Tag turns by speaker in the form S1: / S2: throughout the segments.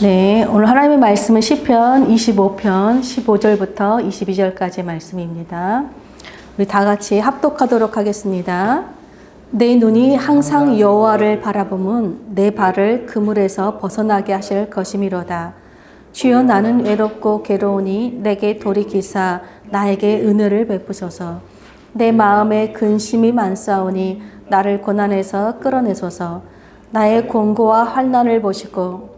S1: 네, 오늘 하나님의 말씀은 시편 25편 15절부터 22절까지의 말씀입니다. 우리 다 같이 합독하도록 하겠습니다. 내 눈이 항상 여호와를 바라보면 내 발을 그물에서 벗어나게 하실 것이미로다. 주여 나는 외롭고 괴로우니 내게 돌이키사 나에게 은혜를 베푸소서. 내 마음에 근심이 많사오니 나를 고난에서 끌어내소서. 나의 공고와 환난을 보시고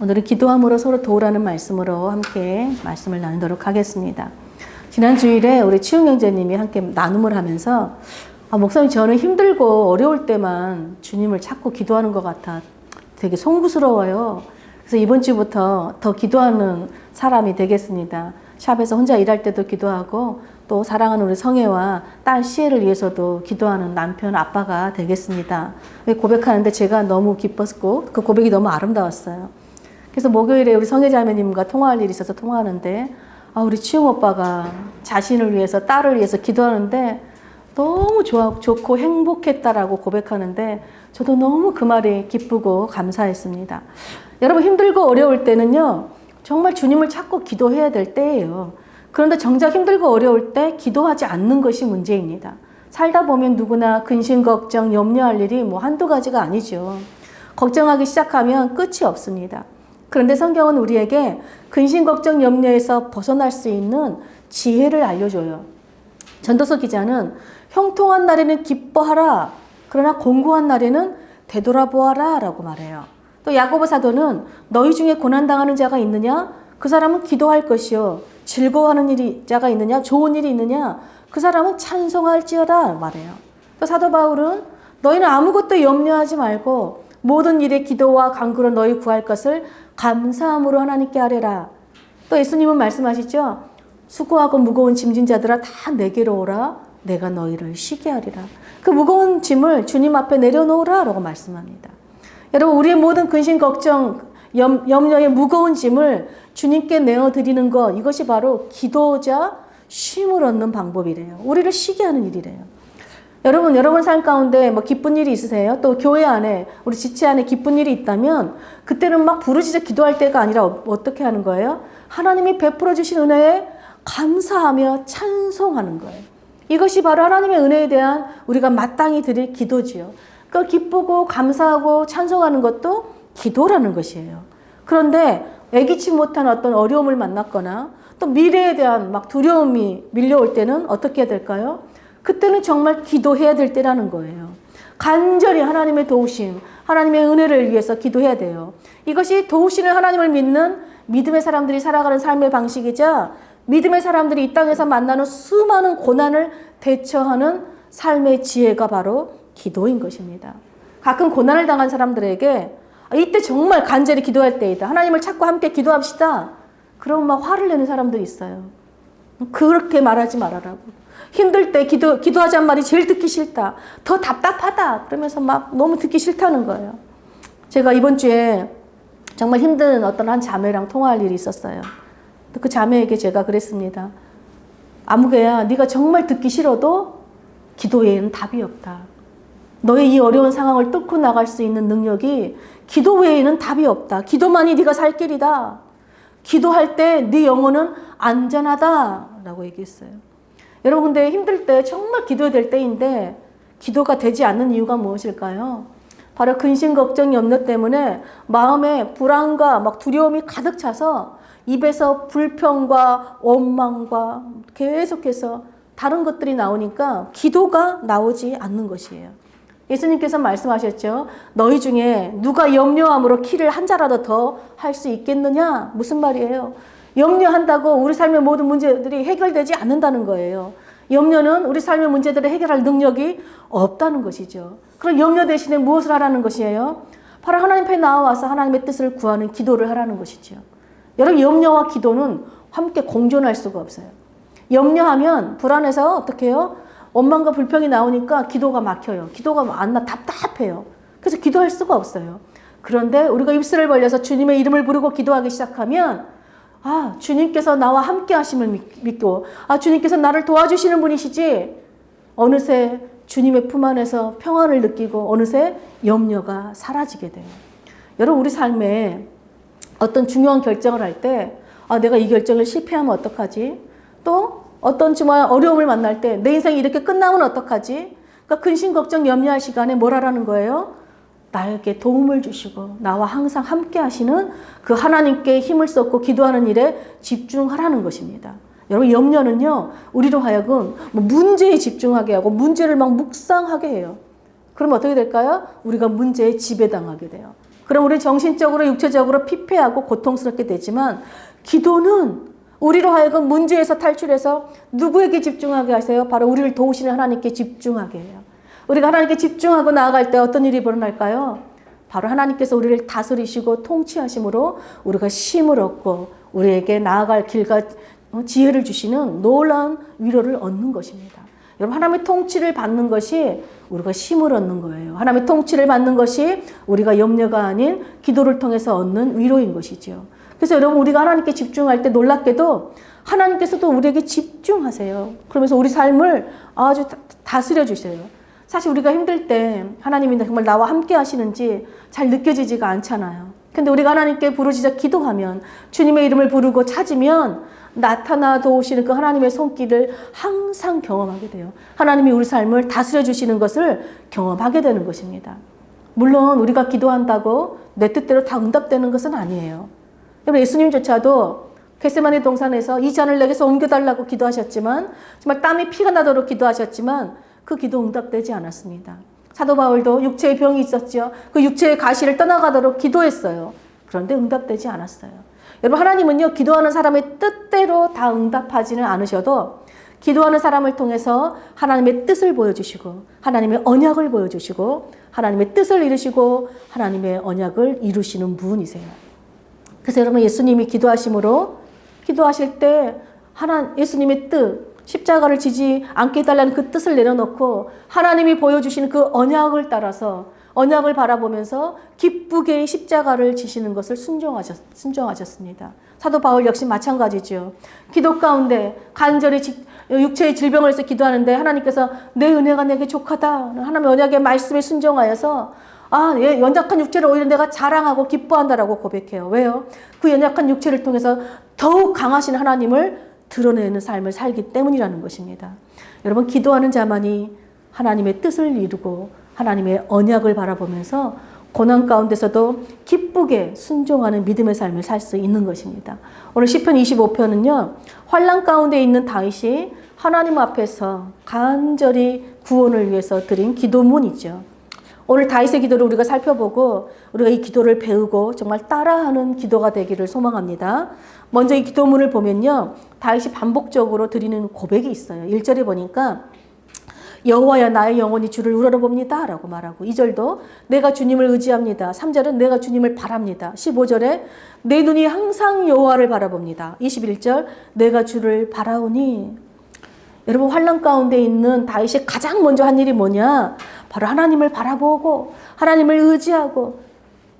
S1: 오늘은 기도함으로 서로 도우라는 말씀으로 함께 말씀을 나누도록 하겠습니다. 지난 주일에 우리 치웅 형제님이 함께 나눔을 하면서 아, 목사님 저는 힘들고 어려울 때만 주님을 찾고 기도하는 것 같아 되게 송구스러워요. 그래서 이번 주부터 더 기도하는 사람이 되겠습니다. 샵에서 혼자 일할 때도 기도하고 또 사랑하는 우리 성혜와 딸 시혜를 위해서도 기도하는 남편 아빠가 되겠습니다. 고백하는데 제가 너무 기뻤고 그 고백이 너무 아름다웠어요. 그래서 목요일에 우리 성혜 자매님과 통화할 일이 있어서 통화하는데 아 우리 치웅 오빠가 자신을 위해서 딸을 위해서 기도하는데 너무 좋아 좋고 행복했다라고 고백하는데 저도 너무 그 말이 기쁘고 감사했습니다. 여러분 힘들고 어려울 때는요 정말 주님을 찾고 기도해야 될 때예요. 그런데 정작 힘들고 어려울 때 기도하지 않는 것이 문제입니다. 살다 보면 누구나 근심 걱정 염려할 일이 뭐 한두 가지가 아니죠. 걱정하기 시작하면 끝이 없습니다. 그런데 성경은 우리에게 근심 걱정 염려에서 벗어날 수 있는 지혜를 알려줘요. 전도서 기자는 형통한 날에는 기뻐하라. 그러나 공고한 날에는 되돌아보아라. 라고 말해요. 또 야고보 사도는 너희 중에 고난당하는 자가 있느냐? 그 사람은 기도할 것이요. 즐거워하는 일이 자가 있느냐? 좋은 일이 있느냐? 그 사람은 찬송할지어다. 말해요. 또 사도 바울은 너희는 아무것도 염려하지 말고 모든 일에 기도와 간구로 너희 구할 것을 감사함으로 하나님께 아뢰라. 또 예수님은 말씀하시죠. 수고하고 무거운 짐진 자들아 다 내게로 오라. 내가 너희를 쉬게 하리라. 그 무거운 짐을 주님 앞에 내려놓으라. 라고 말씀합니다. 여러분, 우리의 모든 근심, 걱정, 염, 염려의 무거운 짐을 주님께 내어 드리는 것, 이것이 바로 기도자 쉼을 얻는 방법이래요. 우리를 쉬게 하는 일이래요. 여러분, 여러분 삶 가운데 뭐 기쁜 일이 있으세요? 또 교회 안에, 우리 지체 안에 기쁜 일이 있다면, 그때는 막 부르짖어 기도할 때가 아니라 어떻게 하는 거예요? 하나님이 베풀어 주신 은혜에 감사하며 찬송하는 거예요. 이것이 바로 하나님의 은혜에 대한 우리가 마땅히 드릴 기도지요. 그 기쁘고 감사하고 찬송하는 것도 기도라는 것이에요. 그런데 애기치 못한 어떤 어려움을 만났거나 또 미래에 대한 막 두려움이 밀려올 때는 어떻게 해야 될까요? 그때는 정말 기도해야 될 때라는 거예요. 간절히 하나님의 도우심, 하나님의 은혜를 위해서 기도해야 돼요. 이것이 도우시는 하나님을 믿는 믿음의 사람들이 살아가는 삶의 방식이자 믿음의 사람들이 이 땅에서 만나는 수많은 고난을 대처하는 삶의 지혜가 바로 기도인 것입니다. 가끔 고난을 당한 사람들에게 이때 정말 간절히 기도할 때이다. 하나님을 찾고 함께 기도합시다. 그러면 막 화를 내는 사람들이 있어요. 그렇게 말하지 말아라고. 힘들 때 기도, 기도하자는 말이 제일 듣기 싫다. 더 답답하다. 그러면서 막 너무 듣기 싫다는 거예요. 제가 이번 주에 정말 힘든 어떤 한 자매랑 통화할 일이 있었어요. 그 자매에게 제가 그랬습니다. 아무개야, 네가 정말 듣기 싫어도 기도에는 답이 없다. 너의 이 어려운 상황을 뚫고 나갈 수 있는 능력이 기도 외에는 답이 없다. 기도만이 네가 살 길이다. 기도할 때 네 영혼은 안전하다라고 얘기했어요. 여러분 근데 힘들 때 정말 기도해야 될 때인데 기도가 되지 않는 이유가 무엇일까요? 바로 근심 걱정 염려 때문에 마음에 불안과 막 두려움이 가득 차서 입에서 불평과 원망과 계속해서 다른 것들이 나오니까 기도가 나오지 않는 것이에요. 예수님께서 말씀하셨죠. 너희 중에 누가 염려함으로 키를 한 자라도 더 할 수 있겠느냐? 무슨 말이에요? 염려한다고 우리 삶의 모든 문제들이 해결되지 않는다는 거예요. 염려는 우리 삶의 문제들을 해결할 능력이 없다는 것이죠. 그럼 염려 대신에 무엇을 하라는 것이에요? 바로 하나님 앞에 나와서 하나님의 뜻을 구하는 기도를 하라는 것이죠. 여러분 염려와 기도는 함께 공존할 수가 없어요. 염려하면 불안해서 어떻게 해요? 원망과 불평이 나오니까 기도가 막혀요. 기도가 안나 답답해요. 그래서 기도할 수가 없어요. 그런데 우리가 입술을 벌려서 주님의 이름을 부르고 기도하기 시작하면 아, 주님께서 나와 함께 하심을 믿- 믿고 아, 주님께서 나를 도와주시는 분이시지. 어느새 주님의 품 안에서 평안을 느끼고 어느새 염려가 사라지게 돼요. 여러분 우리 삶에 어떤 중요한 결정을 할 때, 아, 내가 이 결정을 실패하면 어떡하지? 또 어떤 정말 어려움을 만날 때, 내 인생이 이렇게 끝나면 어떡하지? 그러니까 근심, 걱정, 염려할 시간에 뭘 하라는 거예요? 나에게 도움을 주시고, 나와 항상 함께 하시는 그 하나님께 힘을 쏟고 기도하는 일에 집중하라는 것입니다. 여러분, 염려는요, 우리로 하여금 뭐 문제에 집중하게 하고, 문제를 막 묵상하게 해요. 그럼 어떻게 될까요? 우리가 문제에 지배당하게 돼요. 그럼 우리 정신적으로 육체적으로 피폐하고 고통스럽게 되지만 기도는 우리로 하여금 문제에서 탈출해서 누구에게 집중하게 하세요? 바로 우리를 도우시는 하나님께 집중하게 해요. 우리가 하나님께 집중하고 나아갈 때 어떤 일이 벌어날까요? 바로 하나님께서 우리를 다스리시고 통치하심으로 우리가 힘을 얻고 우리에게 나아갈 길과 지혜를 주시는 놀라운 위로를 얻는 것입니다. 여러분 하나님의 통치를 받는 것이 우리가 힘을 얻는 거예요. 하나님의 통치를 받는 것이 우리가 염려가 아닌 기도를 통해서 얻는 위로인 것이지요. 그래서 여러분 우리가 하나님께 집중할 때 놀랍게도 하나님께서도 우리에게 집중하세요. 그러면서 우리 삶을 아주 다- 다스려 주세요. 사실 우리가 힘들 때 하나님이 정말 나와 함께 하시는지 잘 느껴지지가 않잖아요. 근데 우리가 하나님께 부르짖어 기도하면 주님의 이름을 부르고 찾으면 나타나 도우시는 그 하나님의 손길을 항상 경험하게 돼요. 하나님이 우리 삶을 다스려 주시는 것을 경험하게 되는 것입니다. 물론 우리가 기도한다고 내 뜻대로 다 응답되는 것은 아니에요. 여러분 예수님조차도 겟세마네 동산에서 이 잔을 내게서 옮겨달라고 기도하셨지만 정말 땀이 피가 나도록 기도하셨지만 그 기도 응답되지 않았습니다. 사도 바울도 육체의 병이 있었죠. 그 육체의 가시를 떠나가도록 기도했어요. 그런데 응답되지 않았어요. 여러분 하나님은요 기도하는 사람의 뜻대로 다 응답하지는 않으셔도 기도하는 사람을 통해서 하나님의 뜻을 보여주시고 하나님의 언약을 보여주시고 하나님의 뜻을 이루시고 하나님의 언약을 이루시는 분이세요. 그래서 여러분 예수님이 기도하심으로 기도하실 때 하나 예수님의 뜻 십자가를 지지 않게 해달라는 그 뜻을 내려놓고 하나님이 보여주시는 그 언약을 따라서 언약을 바라보면서 기쁘게 십자가를 지시는 것을 순종하셨, 순종하셨습니다. 사도 바울 역시 마찬가지죠. 기도 가운데 간절히 지- 육체의 질병을 해서 기도하는데 하나님께서 내 은혜가 내게 족하다. 하나님의 언약의 말씀에 순종하여서 아, 예, 연약한 육체를 오히려 내가 자랑하고 기뻐한다라고 고백해요. 왜요? 그 연약한 육체를 통해서 더욱 강하신 하나님을 드러내는 삶을 살기 때문이라는 것입니다. 여러분, 기도하는 자만이 하나님의 뜻을 이루고 하나님의 언약을 바라보면서 고난 가운데서도 기쁘게 순종하는 믿음의 삶을 살 수 있는 것입니다. 오늘 시편 25편은요. 환란 가운데 있는 다윗이 하나님 앞에서 간절히 구원을 위해서 드린 기도문이죠. 오늘 다윗의 기도를 우리가 살펴보고 우리가 이 기도를 배우고 정말 따라하는 기도가 되기를 소망합니다. 먼저 이 기도문을 보면요. 다윗이 반복적으로 드리는 고백이 있어요. 1절에 보니까 여호와야 나의 영혼이 주를 우러러봅니다 라고 말하고 2절도 내가 주님을 의지합니다. 3절은 내가 주님을 바랍니다. 15절에 내 눈이 항상 여호와를 바라봅니다. 21절 내가 주를 바라오니 여러분 환란 가운데 있는 다윗이 가장 먼저 한 일이 뭐냐? 바로 하나님을 바라보고 하나님을 의지하고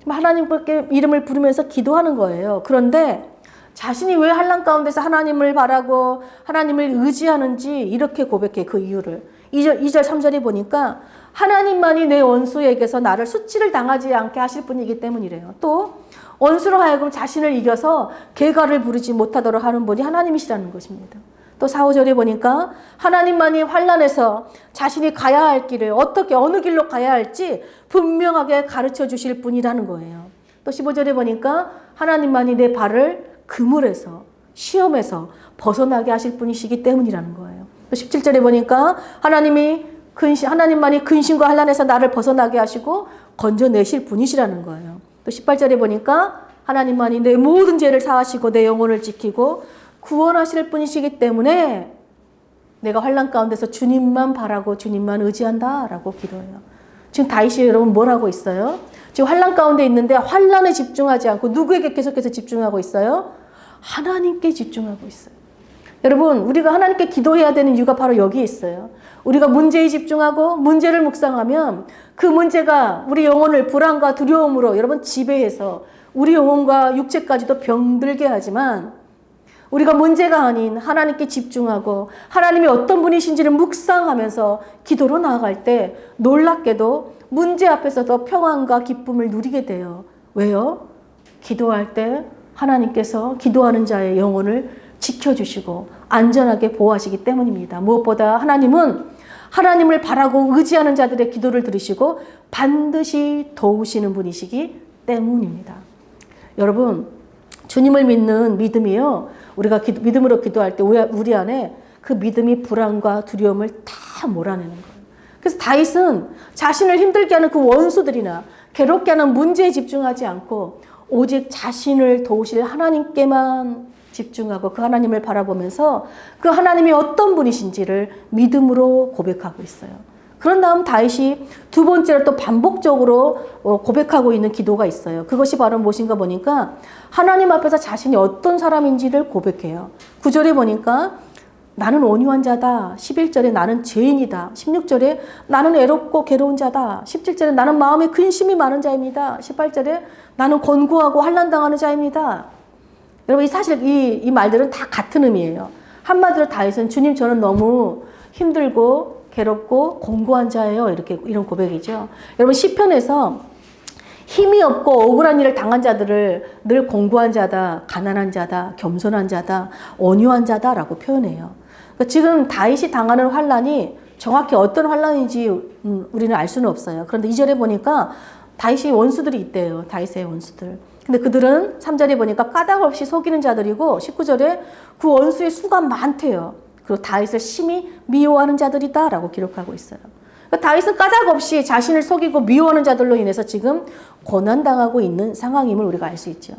S1: 하나님께 이름을 부르면서 기도하는 거예요. 그런데 자신이 왜 환란 가운데서 하나님을 바라고 하나님을 의지하는지 이렇게 고백해 그 이유를 2절, 2절 3절에 보니까 하나님만이 내 원수에게서 나를 수치를 당하지 않게 하실 분이기 때문이래요. 또 원수로 하여금 자신을 이겨서 개가를 부르지 못하도록 하는 분이 하나님이시라는 것입니다. 또 4, 5절에 보니까 하나님만이 환란에서 자신이 가야 할 길을 어떻게 어느 길로 가야 할지 분명하게 가르쳐 주실 분이라는 거예요. 또 15절에 보니까 하나님만이 내 발을 그물에서 시험에서 벗어나게 하실 분이시기 때문이라는 거예요. 또 17절에 보니까 하나님이 근심 하나님만이 근심과 환란에서 나를 벗어나게 하시고 건져내실 분이시라는 거예요. 또 18절에 보니까 하나님만이 내 모든 죄를 사하시고 내 영혼을 지키고 구원하실 분이시기 때문에 내가 환란 가운데서 주님만 바라고 주님만 의지한다라고 기도해요. 지금 다윗이 여러분 뭘 하고 있어요? 지금 환란 가운데 있는데 환란에 집중하지 않고 누구에게 계속해서 집중하고 있어요? 하나님께 집중하고 있어요. 여러분, 우리가 하나님께 기도해야 되는 이유가 바로 여기 있어요. 우리가 문제에 집중하고 문제를 묵상하면 그 문제가 우리 영혼을 불안과 두려움으로 여러분 지배해서 우리 영혼과 육체까지도 병들게 하지만 우리가 문제가 아닌 하나님께 집중하고 하나님이 어떤 분이신지를 묵상하면서 기도로 나아갈 때 놀랍게도 문제 앞에서도 평안과 기쁨을 누리게 돼요. 왜요? 기도할 때 하나님께서 기도하는 자의 영혼을 지켜주시고 안전하게 보호하시기 때문입니다. 무엇보다 하나님은 하나님을 바라고 의지하는 자들의 기도를 들으시고 반드시 도우시는 분이시기 때문입니다. 여러분, 주님을 믿는 믿음이요. 우리가 기, 믿음으로 기도할 때 우리 안에 그 믿음이 불안과 두려움을 다 몰아내는 거예요. 그래서 다윗은 자신을 힘들게 하는 그 원수들이나 괴롭게 하는 문제에 집중하지 않고 오직 자신을 도우실 하나님께만 집중하고 그 하나님을 바라보면서 그 하나님이 어떤 분이신지를 믿음으로 고백하고 있어요. 그런 다음 다윗이 두 번째로 또 반복적으로 어, 고백하고 있는 기도가 있어요. 그것이 바로 무엇인가 보니까 하나님 앞에서 자신이 어떤 사람인지를 고백해요. 구절에 보니까 나는 온유한 자다. 11절에 나는 죄인이다. 16절에 나는 애롭고 괴로운 자다. 17절에 나는 마음에 근심이 많은 자입니다. 18절에 나는 권고하고 환난당하는 자입니다. 여러분 이 사실 이, 이 말들은 다 같은 의미예요. 한마디로 다윗은 주님 저는 너무 힘들고 괴롭고 공고한 자예요. 이렇게 이런 고백이죠. 여러분 시편에서 힘이 없고 억울한 일을 당한 자들을 늘 공고한 자다, 가난한 자다, 겸손한 자다, 온유한 자다라고 표현해요. 그러니까 지금 다윗이 당하는 환란이 정확히 어떤 환란인지 음, 우리는 알 수는 없어요. 그런데 이절에 보니까 다윗이 원수들이 있대요. 다윗의 원수들. 근데 그들은 3절에 보니까 까닭 없이 속이는 자들이고 19절에 그 원수의 수가 많대요. 그리고 다윗을 심히 미워하는 자들이다라고 기록하고 있어요. 그러니까 다윗은 까닭 없이 자신을 속이고 미워하는 자들로 인해서 지금 고난 당하고 있는 상황임을 우리가 알 수 있죠.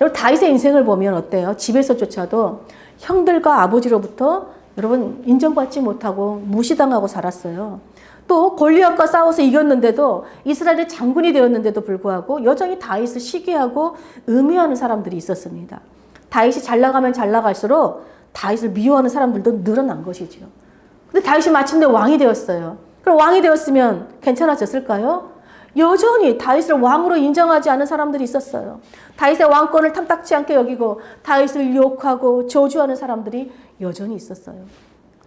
S1: 여러분 다윗의 인생을 보면 어때요? 집에서조차도 형들과 아버지로부터 여러분 인정받지 못하고 무시당하고 살았어요. 또 골리앗과 싸워서 이겼는데도 이스라엘의 장군이 되었는데도 불구하고 여전히 다윗을 시기하고 음해하는 사람들이 있었습니다. 다윗이 잘 나가면 잘 나갈수록 다윗을 미워하는 사람들도 늘어난 것이죠. 근데 다윗이 마침내 왕이 되었어요. 그럼 왕이 되었으면 괜찮아졌을까요? 여전히 다윗을 왕으로 인정하지 않은 사람들이 있었어요. 다윗의 왕권을 탐탁치 않게 여기고 다윗을 욕하고 저주하는 사람들이 여전히 있었어요.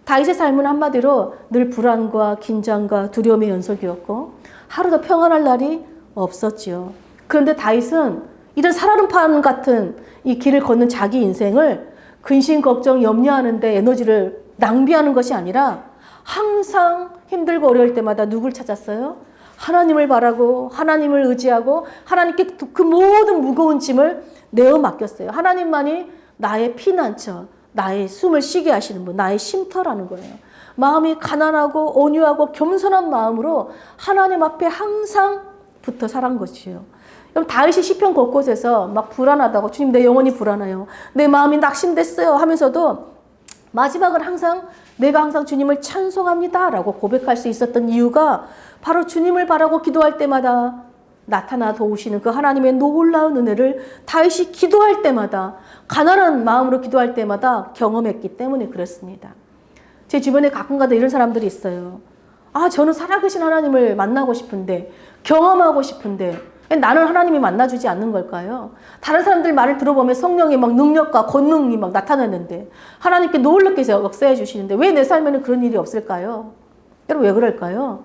S1: 다윗의 삶은 한마디로 늘 불안과 긴장과 두려움의 연속이었고 하루도 평안할 날이 없었지요. 그런데 다윗은 이런 살얼음판 같은 이 길을 걷는 자기 인생을 근심, 걱정, 염려하는데 에너지를 낭비하는 것이 아니라 항상 힘들고 어려울 때마다 누굴 찾았어요? 하나님을 바라고 하나님을 의지하고 하나님께 그 모든 무거운 짐을 내어 맡겼어요. 하나님만이 나의 피난처, 나의 숨을 쉬게 하시는 분, 나의 쉼터라는 거예요. 마음이 가난하고 온유하고 겸손한 마음으로 하나님 앞에 항상 붙어 살한 것이에요. 그럼 다윗이 시편 곳곳에서 막 불안하다고 주님 내 영혼이 불안해요. 내 마음이 낙심됐어요 하면서도 마지막은 항상 내가 항상 주님을 찬송합니다라고 고백할 수 있었던 이유가 바로 주님을 바라고 기도할 때마다 나타나 도우시는 그 하나님의 놀라운 은혜를 다윗이 기도할 때마다 가난한 마음으로 기도할 때마다 경험했기 때문에 그렇습니다. 제 주변에 가끔가다 이런 사람들이 있어요. 아, 저는 살아계신 하나님을 만나고 싶은데, 경험하고 싶은데, 나는 하나님이 만나주지 않는 걸까요? 다른 사람들 말을 들어보면 성령의 막 능력과 권능이 막 나타나는데, 하나님께 놀랍게 역사해 주시는데, 왜 내 삶에는 그런 일이 없을까요? 여러분, 왜 그럴까요?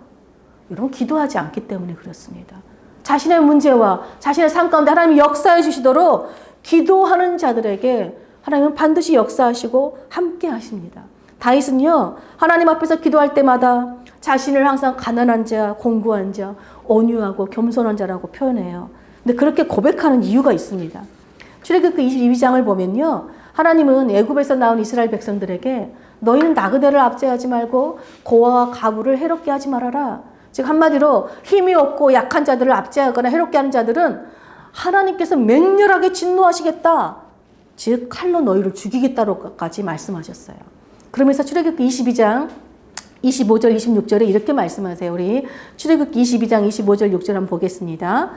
S1: 여러분, 기도하지 않기 때문에 그렇습니다. 자신의 문제와 자신의 삶 가운데 하나님이 역사해 주시도록 기도하는 자들에게 하나님은 반드시 역사하시고 함께 하십니다. 다윗은요, 하나님 앞에서 기도할 때마다 자신을 항상 가난한 자, 공부한 자, 온유하고 겸손한 자라고 표현해요. 근데 그렇게 고백하는 이유가 있습니다. 출애굽기 22장을 보면요. 하나님은 애굽에서 나온 이스라엘 백성들에게 너희는 나그네를 압제하지 말고 고아와 가부를 해롭게 하지 말아라. 즉 한마디로 힘이 없고 약한 자들을 압제하거나 해롭게 하는 자들은 하나님께서 맹렬하게 진노하시겠다. 즉 칼로 너희를 죽이겠다로까지 말씀하셨어요. 그러면서 출애굽기 22장 25절 26절에 이렇게 말씀하세요. 우리 출애굽기 22장 25절 6절 한번 보겠습니다.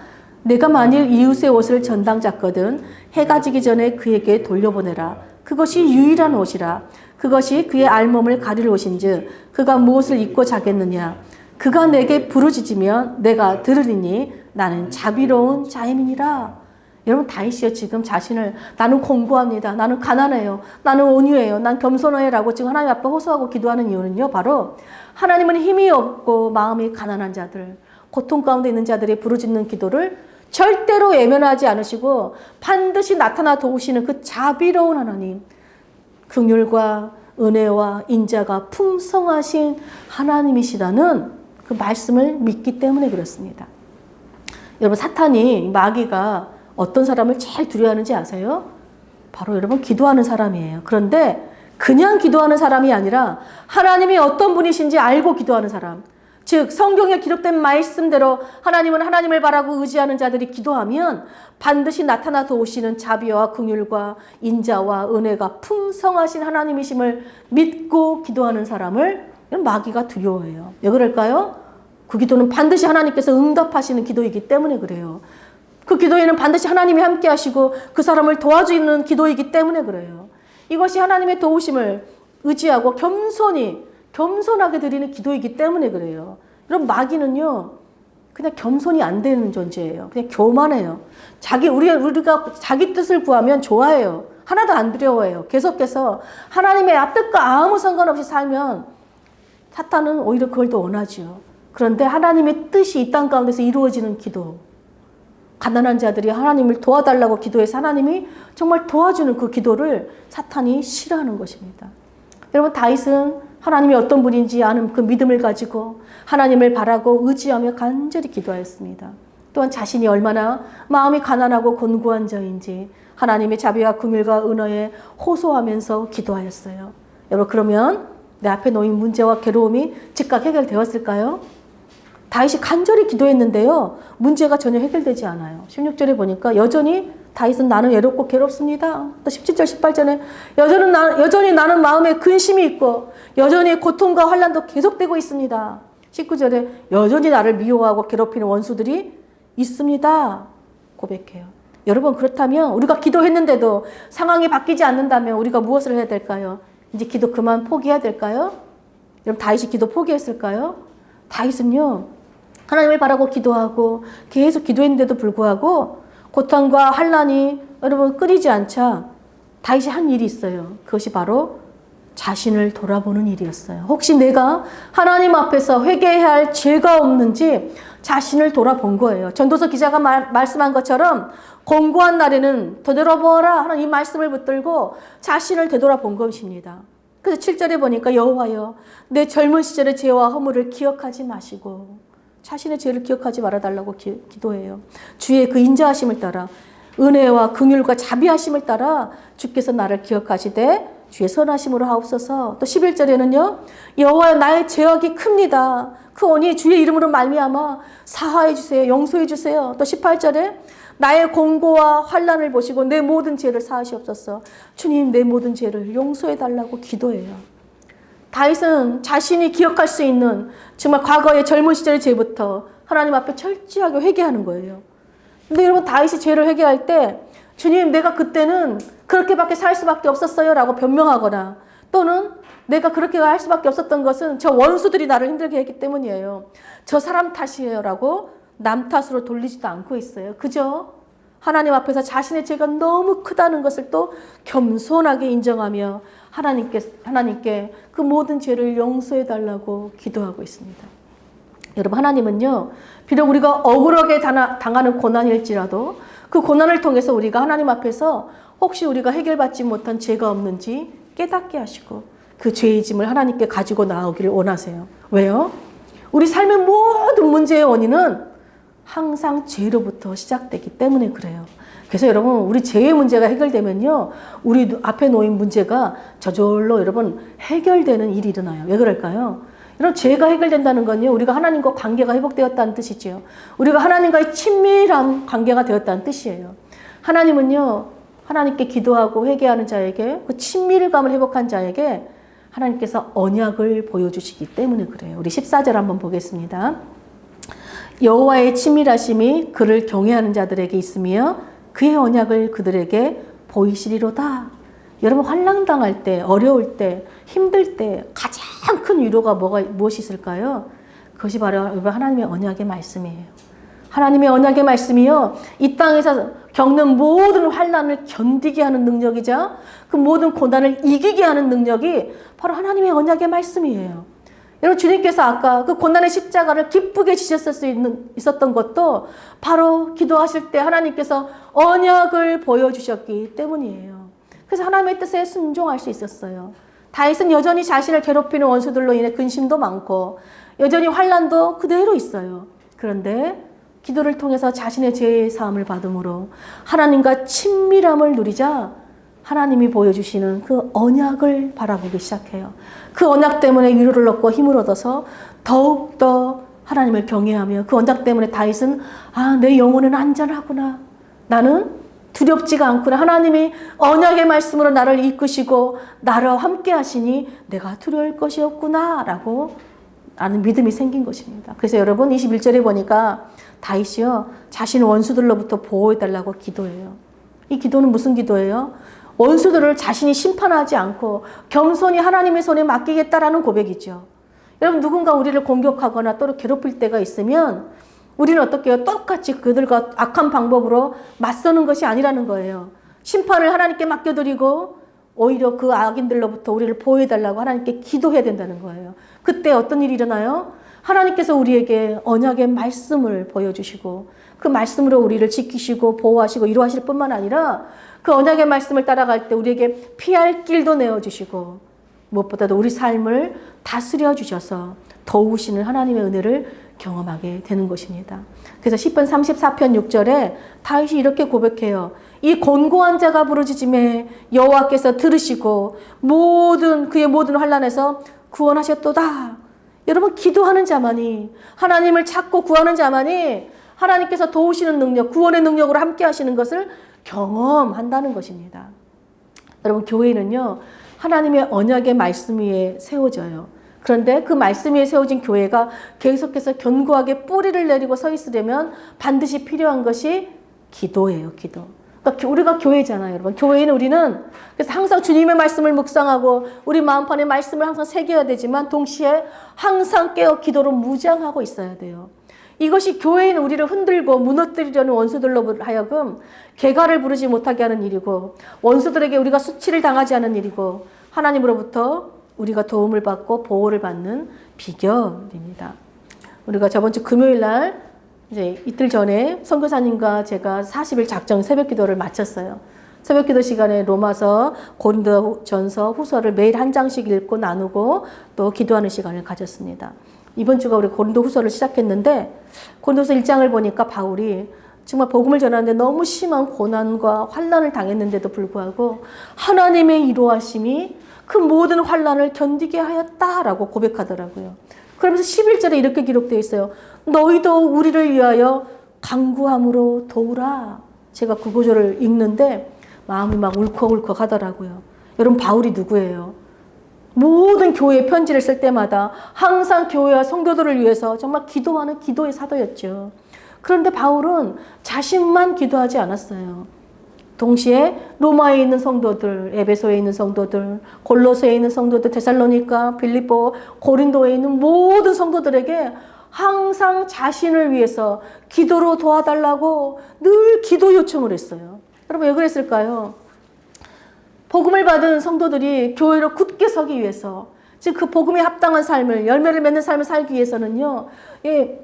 S1: 내가 만일 이웃의 옷을 전당 잤거든 해가 지기 전에 그에게 돌려보내라. 그것이 유일한 옷이라. 그것이 그의 알몸을 가릴 옷인즉 그가 무엇을 입고 자겠느냐. 그가 내게 부르짖으면 내가 들으리니 나는 자비로운 자임이니라. 여러분 다윗이요 지금 자신을 나는 공부합니다. 나는 가난해요. 나는 온유해요. 난 겸손해라고 지금 하나님 앞에 호소하고 기도하는 이유는요. 바로 하나님은 힘이 없고 마음이 가난한 자들, 고통 가운데 있는 자들이 부르짖는 기도를 절대로 외면하지 않으시고 반드시 나타나 도우시는 그 자비로운 하나님, 긍휼과 은혜와 인자가 풍성하신 하나님이시라는 그 말씀을 믿기 때문에 그렇습니다. 여러분 사탄이 마귀가 어떤 사람을 제일 두려워하는지 아세요? 바로 여러분 기도하는 사람이에요. 그런데 그냥 기도하는 사람이 아니라 하나님이 어떤 분이신지 알고 기도하는 사람. 즉 성경에 기록된 말씀대로 하나님은 하나님을 바라고 의지하는 자들이 기도하면 반드시 나타나 도우시는 자비와 긍휼과 인자와 은혜가 풍성하신 하나님이심을 믿고 기도하는 사람을 마귀가 두려워해요. 왜 그럴까요? 그 기도는 반드시 하나님께서 응답하시는 기도이기 때문에 그래요. 그 기도에는 반드시 하나님이 함께 하시고 그 사람을 도와주는 기도이기 때문에 그래요. 이것이 하나님의 도우심을 의지하고 겸손히 겸손하게 드리는 기도이기 때문에 그래요. 그럼 마귀는요. 그냥 겸손이 안 되는 존재예요. 그냥 교만해요. 자기 우리 우리가 자기 뜻을 구하면 좋아해요. 하나도 안 두려워해요. 계속해서 하나님의 뜻과 아무 상관없이 살면 사탄은 오히려 그걸 더 원하지요. 그런데 하나님의 뜻이 이 땅 가운데서 이루어지는 기도. 가난한 자들이 하나님을 도와달라고 기도해서 하나님이 정말 도와주는 그 기도를 사탄이 싫어하는 것입니다. 여러분 다윗은 하나님이 어떤 분인지 아는 그 믿음을 가지고 하나님을 바라고 의지하며 간절히 기도하였습니다. 또한 자신이 얼마나 마음이 가난하고 곤고한 자인지 하나님의 자비와 긍휼과 은혜에 호소하면서 기도하였어요. 여러분 그러면 내 앞에 놓인 문제와 괴로움이 즉각 해결되었을까요? 다윗이 간절히 기도했는데요. 문제가 전혀 해결되지 않아요. 16절에 보니까 여전히 다윗은 나는 외롭고 괴롭습니다. 또 17절, 18절에 여전히, 나, 여전히 나는 마음에 근심이 있고 여전히 고통과 환란도 계속되고 있습니다. 19절에 여전히 나를 미워하고 괴롭히는 원수들이 있습니다. 고백해요. 여러분 그렇다면 우리가 기도했는데도 상황이 바뀌지 않는다면 우리가 무엇을 해야 될까요? 이제 기도 그만 포기해야 될까요? 여러분 다윗이 기도 포기했을까요? 다윗은요 하나님을 바라고 기도하고 계속 기도했는데도 불구하고 고통과 환란이 여러분 끊이지 않자 다윗이 한 일이 있어요. 그것이 바로 자신을 돌아보는 일이었어요. 혹시 내가 하나님 앞에서 회개해야 할 죄가 없는지 자신을 돌아본 거예요. 전도서 기자가 말, 말씀한 것처럼 공고한 날에는 되돌아보아라 하는 이 말씀을 붙들고 자신을 되돌아본 것입니다. 그래서 7절에 보니까 여호와여 내 젊은 시절의 죄와 허물을 기억하지 마시고 자신의 죄를 기억하지 말아달라고 기, 도해요 주의 그 인자하심을 따라 은혜와 긍휼과 자비하심을 따라 주께서 나를 기억하시되 주의 선하심으로 하옵소서. 또 11절에는요. 여호와 나의 죄악이 큽니다. 그 언니 주의 이름으로 말미암아 사하해 주세요. 용서해 주세요. 또 18절에 나의 공고와 환란을 보시고 내 모든 죄를 사하시옵소서. 주님 내 모든 죄를 용서해 달라고 기도해요. 다윗은 자신이 기억할 수 있는 정말 과거의 젊은 시절의 죄부터 하나님 앞에 철저하게 회개하는 거예요. 근데 여러분 다윗이 죄를 회개할 때 주님 내가 그때는 그렇게밖에 살 수밖에 없었어요 라고 변명하거나 또는 내가 그렇게 할 수밖에 없었던 것은 저 원수들이 나를 힘들게 했기 때문이에요. 저 사람 탓이에요 라고 남 탓으로 돌리지도 않고 있어요. 그죠? 하나님 앞에서 자신의 죄가 너무 크다는 것을 또 겸손하게 인정하며 하나님께, 하나님께 그 모든 죄를 용서해 달라고 기도하고 있습니다. 여러분, 하나님은요, 비록 우리가 억울하게 당하는 고난일지라도 그 고난을 통해서 우리가 하나님 앞에서 혹시 우리가 해결받지 못한 죄가 없는지 깨닫게 하시고 그 죄의 짐을 하나님께 가지고 나오기를 원하세요. 왜요? 우리 삶의 모든 문제의 원인은 항상 죄로부터 시작되기 때문에 그래요. 그래서 여러분, 우리 죄의 문제가 해결되면요, 우리 앞에 놓인 문제가 저절로 여러분 해결되는 일이 일어나요. 왜 그럴까요? 이런 죄가 해결된다는 건요, 우리가 하나님과 관계가 회복되었다는 뜻이지요. 우리가 하나님과의 친밀한 관계가 되었다는 뜻이에요. 하나님은요, 하나님께 기도하고 회개하는 자에게 그 친밀감을 회복한 자에게 하나님께서 언약을 보여주시기 때문에 그래요. 우리 14절 한번 보겠습니다. 여호와의 친밀하심이 그를 경외하는 자들에게 있으며 그의 언약을 그들에게 보이시리로다. 여러분 환난 당할 때, 어려울 때, 힘들 때 가장 큰 위로가 뭐가 무엇이 있을까요? 그것이 바로 하나님의 언약의 말씀이에요. 하나님의 언약의 말씀이요. 이 땅에서 겪는 모든 환난을 견디게 하는 능력이자 그 모든 고난을 이기게 하는 능력이 바로 하나님의 언약의 말씀이에요. 여러분 주님께서 아까 그 고난의 십자가를 기쁘게 지셨을 수 있는, 있었던 것도 바로 기도하실 때 하나님께서 언약을 보여주셨기 때문이에요. 그래서 하나님의 뜻에 순종할 수 있었어요. 다윗은 여전히 자신을 괴롭히는 원수들로 인해 근심도 많고 여전히 환란도 그대로 있어요. 그런데 기도를 통해서 자신의 죄의 사함을 받음으로 하나님과 친밀함을 누리자 하나님이 보여주시는 그 언약을 바라보기 시작해요. 그 언약 때문에 위로를 얻고 힘을 얻어서 더욱더 하나님을 경외하며 그 언약 때문에 다윗은 아, 내 영혼은 안전하구나. 나는 두렵지가 않구나. 하나님이 언약의 말씀으로 나를 이끄시고 나와 함께 하시니 내가 두려울 것이 없구나. 라고 아는 믿음이 생긴 것입니다. 그래서 여러분 21절에 보니까 다윗이요. 자신 원수들로부터 보호해달라고 기도해요. 이 기도는 무슨 기도예요? 원수들을 자신이 심판하지 않고 겸손히 하나님의 손에 맡기겠다라는 고백이죠. 여러분 누군가 우리를 공격하거나 또는 괴롭힐 때가 있으면 우리는 어떻게 해요? 똑같이 그들과 악한 방법으로 맞서는 것이 아니라는 거예요. 심판을 하나님께 맡겨드리고 오히려 그 악인들로부터 우리를 보호해달라고 하나님께 기도해야 된다는 거예요. 그때 어떤 일이 일어나요? 하나님께서 우리에게 언약의 말씀을 보여주시고 그 말씀으로 우리를 지키시고 보호하시고 이루하실 뿐만 아니라 그 언약의 말씀을 따라갈 때 우리에게 피할 길도 내어주시고 무엇보다도 우리 삶을 다스려 주셔서 도우시는 하나님의 은혜를 경험하게 되는 것입니다. 그래서 10편 34편 6절에 다윗이 이렇게 고백해요. 이 곤고한 자가 부르짖음에 여호와께서 들으시고 모든 그의 모든 환란에서 구원하셨도다. 여러분 기도하는 자만이 하나님을 찾고 구하는 자만이 하나님께서 도우시는 능력, 구원의 능력으로 함께 하시는 것을 경험한다는 것입니다. 여러분 교회는요. 하나님의 언약의 말씀 위에 세워져요. 그런데 그 말씀 위에 세워진 교회가 계속해서 견고하게 뿌리를 내리고 서 있으려면 반드시 필요한 것이 기도예요, 기도. 그러니까 우리가 교회잖아요, 여러분. 교회는 우리는 그래서 항상 주님의 말씀을 묵상하고 우리 마음판에 말씀을 항상 새겨야 되지만 동시에 항상 깨어 기도로 무장하고 있어야 돼요. 이것이 교회인 우리를 흔들고 무너뜨리려는 원수들로 하여금 개가를 부르지 못하게 하는 일이고 원수들에게 우리가 수치를 당하지 않은 일이고 하나님으로부터 우리가 도움을 받고 보호를 받는 비결입니다. 우리가 저번 주 금요일 날 이제 이틀 전에 선교사님과 제가 40일 작정 새벽 기도를 마쳤어요. 새벽 기도 시간에 로마서 고린도 전서 후서를 매일 한 장씩 읽고 나누고 또 기도하는 시간을 가졌습니다. 이번 주가 우리 고린도 후서를 시작했는데 고린도서 1장을 보니까 바울이 정말 복음을 전하는데 너무 심한 고난과 환난을 당했는데도 불구하고 하나님의 이로하심이 그 모든 환난을 견디게 하였다라고 고백하더라고요. 그러면서 11절에 이렇게 기록되어 있어요. 너희도 우리를 위하여 강구함으로 도우라. 제가 그 구절을 읽는데 마음이 막 울컥울컥 하더라고요. 여러분 바울이 누구예요? 모든 교회 편지를 쓸 때마다 항상 교회와 성도들을 위해서 정말 기도하는 기도의 사도였죠. 그런데 바울은 자신만 기도하지 않았어요. 동시에 로마에 있는 성도들, 에베소에 있는 성도들, 골로새에 있는 성도들, 데살로니카, 빌립보, 고린도에 있는 모든 성도들에게 항상 자신을 위해서 기도로 도와달라고 늘 기도 요청을 했어요. 여러분 왜 그랬을까요? 복음을 받은 성도들이 교회로 굳게 서기 위해서 즉 그 복음에 합당한 삶을 열매를 맺는 삶을 살기 위해서는요. 예,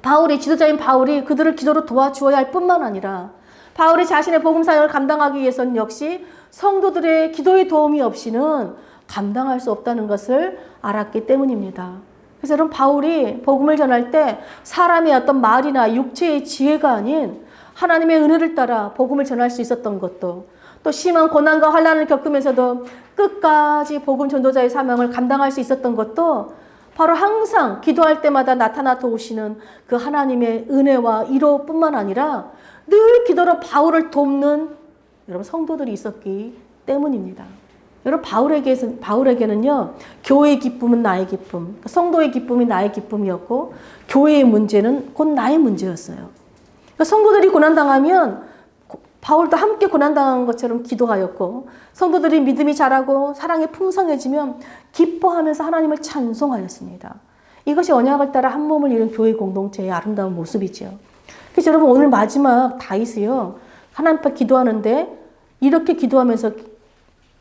S1: 바울이 지도자인 바울이 그들을 기도로 도와주어야 할 뿐만 아니라 바울이 자신의 복음 사역을 감당하기 위해서는 역시 성도들의 기도의 도움이 없이는 감당할 수 없다는 것을 알았기 때문입니다. 그래서 여러분 바울이 복음을 전할 때 사람의 어떤 말이나 육체의 지혜가 아닌 하나님의 은혜를 따라 복음을 전할 수 있었던 것도 또 심한 고난과 환란을 겪으면서도 끝까지 복음 전도자의 사명을 감당할 수 있었던 것도 바로 항상 기도할 때마다 나타나 도우시는 그 하나님의 은혜와 위로뿐만 아니라 늘 기도로 바울을 돕는 여러분 성도들이 있었기 때문입니다. 여러분 바울에게 바울에게는요 교회의 기쁨은 나의 기쁨, 성도의 기쁨이 나의 기쁨이었고 교회의 문제는 곧 나의 문제였어요. 그러니까 성도들이 고난 당하면 바울도 함께 고난 당한 것처럼 기도하였고 성도들이 믿음이 자라고 사랑이 풍성해지면 기뻐하면서 하나님을 찬송하였습니다. 이것이 언약을 따라 한 몸을 이룬 교회 공동체의 아름다운 모습이죠. 그래서 여러분 오늘 마지막 다윗이요 하나님 앞에 기도하는데 이렇게 기도하면서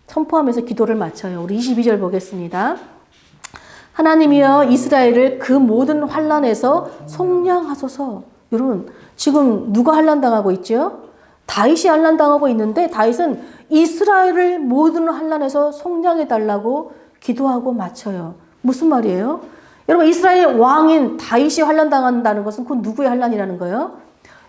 S1: 선포하면서 기도를 마쳐요. 우리 22절 보겠습니다. 하나님이여 이스라엘을 그 모든 환란에서 속량하소서. 여러분 지금 누가 환란 당하고 있죠? 다윗이 환란 당하고 있는데 다윗은 이스라엘을 모든 환란에서 속량해 달라고 기도하고 마쳐요. 무슨 말이에요? 여러분 이스라엘 왕인 다윗이 환란 당한다는 것은 그 누구의 환란이라는 거예요?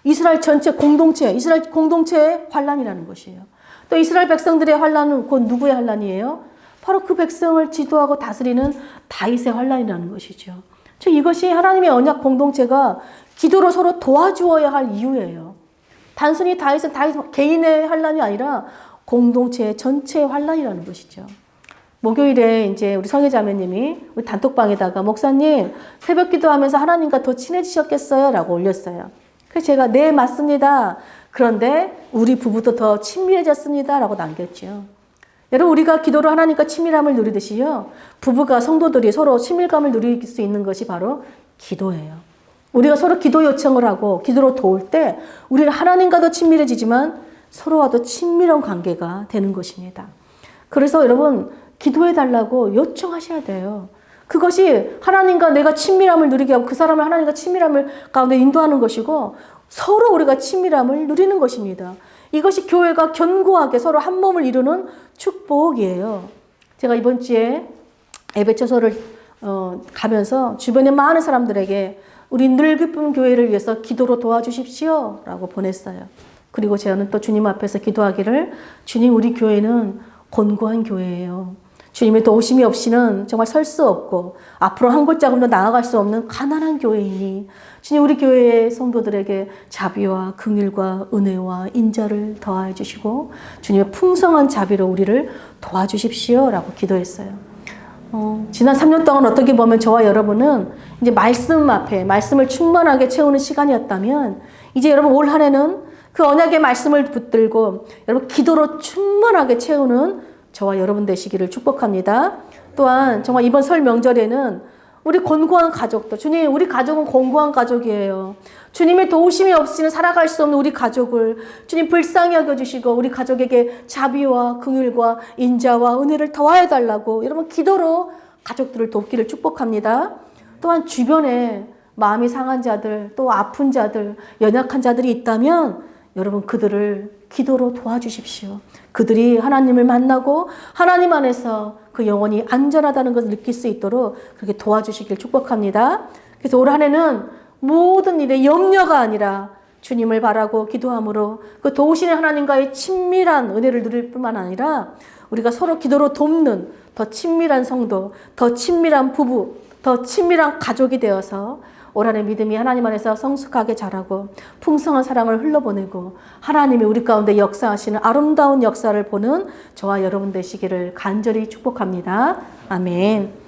S1: 이스라엘 전체 공동체, 이스라엘 공동체의 환란이라는 것이에요. 또 이스라엘 백성들의 환란은 곧 누구의 환란이에요? 바로 그 백성을 지도하고 다스리는 다윗의 환란이라는 것이죠. 저 이것이 하나님의 언약 공동체가 기도로 서로 도와주어야 할 이유예요. 단순히 다윗은 다윗 개인의 환란이 아니라 공동체 전체의 환란이라는 것이죠. 목요일에 이제 우리 성혜자매님이 우리 단톡방에다가 목사님 새벽 기도하면서 하나님과 더 친해지셨겠어요?라고 올렸어요. 그래서 제가 네 맞습니다. 그런데 우리 부부도 더 친밀해졌습니다 라고 남겼죠. 여러분 우리가 기도로 하나님과 친밀함을 누리듯이요 부부가 성도들이 서로 친밀감을 누릴 수 있는 것이 바로 기도예요. 우리가 서로 기도 요청을 하고 기도로 도울 때 우리는 하나님과도 친밀해지지만 서로와도 친밀한 관계가 되는 것입니다. 그래서 여러분 기도해 달라고 요청하셔야 돼요. 그것이 하나님과 내가 친밀함을 누리게 하고 그 사람을 하나님과 친밀함을 가운데 인도하는 것이고 서로 우리가 친밀함을 누리는 것입니다. 이것이 교회가 견고하게 서로 한 몸을 이루는 축복이에요. 제가 이번 주에 예배처소를 어, 가면서 주변에 많은 사람들에게 우리 늘 기쁜 교회를 위해서 기도로 도와주십시오. 라고 보냈어요. 그리고 저는 또 주님 앞에서 기도하기를 주님 우리 교회는 곤고한 교회예요. 주님의 도우심이 없이는 정말 설 수 없고 앞으로 한 골짜기도 나아갈 수 없는 가난한 교회이니 주님 우리 교회의 성도들에게 자비와 긍휼과 은혜와 인자를 더하여 주시고 주님의 풍성한 자비로 우리를 도와주십시오라고 기도했어요. 어, 지난 3년 동안 어떻게 보면 저와 여러분은 이제 말씀 앞에 말씀을 충만하게 채우는 시간이었다면 이제 여러분 올 한해는 그 언약의 말씀을 붙들고 여러분 기도로 충만하게 채우는 저와 여러분 되시기를 축복합니다. 또한 정말 이번 설 명절에는 우리 곤고한 가족도 주님 우리 가족은 곤고한 가족이에요. 주님의 도우심이 없이는 살아갈 수 없는 우리 가족을 주님 불쌍히 여겨 주시고 우리 가족에게 자비와 긍휼과 인자와 은혜를 더하여 달라고 여러분 기도로 가족들을 돕기를 축복합니다. 또한 주변에 마음이 상한 자들 또 아픈 자들 연약한 자들이 있다면 여러분 그들을 기도로 도와주십시오. 그들이 하나님을 만나고 하나님 안에서 그 영혼이 안전하다는 것을 느낄 수 있도록 그렇게 도와주시길 축복합니다. 그래서 올 한 해는 모든 일에 염려가 아니라 주님을 바라고 기도함으로 그 도우시는 하나님과의 친밀한 은혜를 누릴 뿐만 아니라 우리가 서로 기도로 돕는 더 친밀한 성도, 더 친밀한 부부, 더 친밀한 가족이 되어서 올 한해 믿음이 하나님 안에서 성숙하게 자라고 풍성한 사랑을 흘러보내고 하나님이 우리 가운데 역사하시는 아름다운 역사를 보는 저와 여러분 되시기를 간절히 축복합니다. 아멘.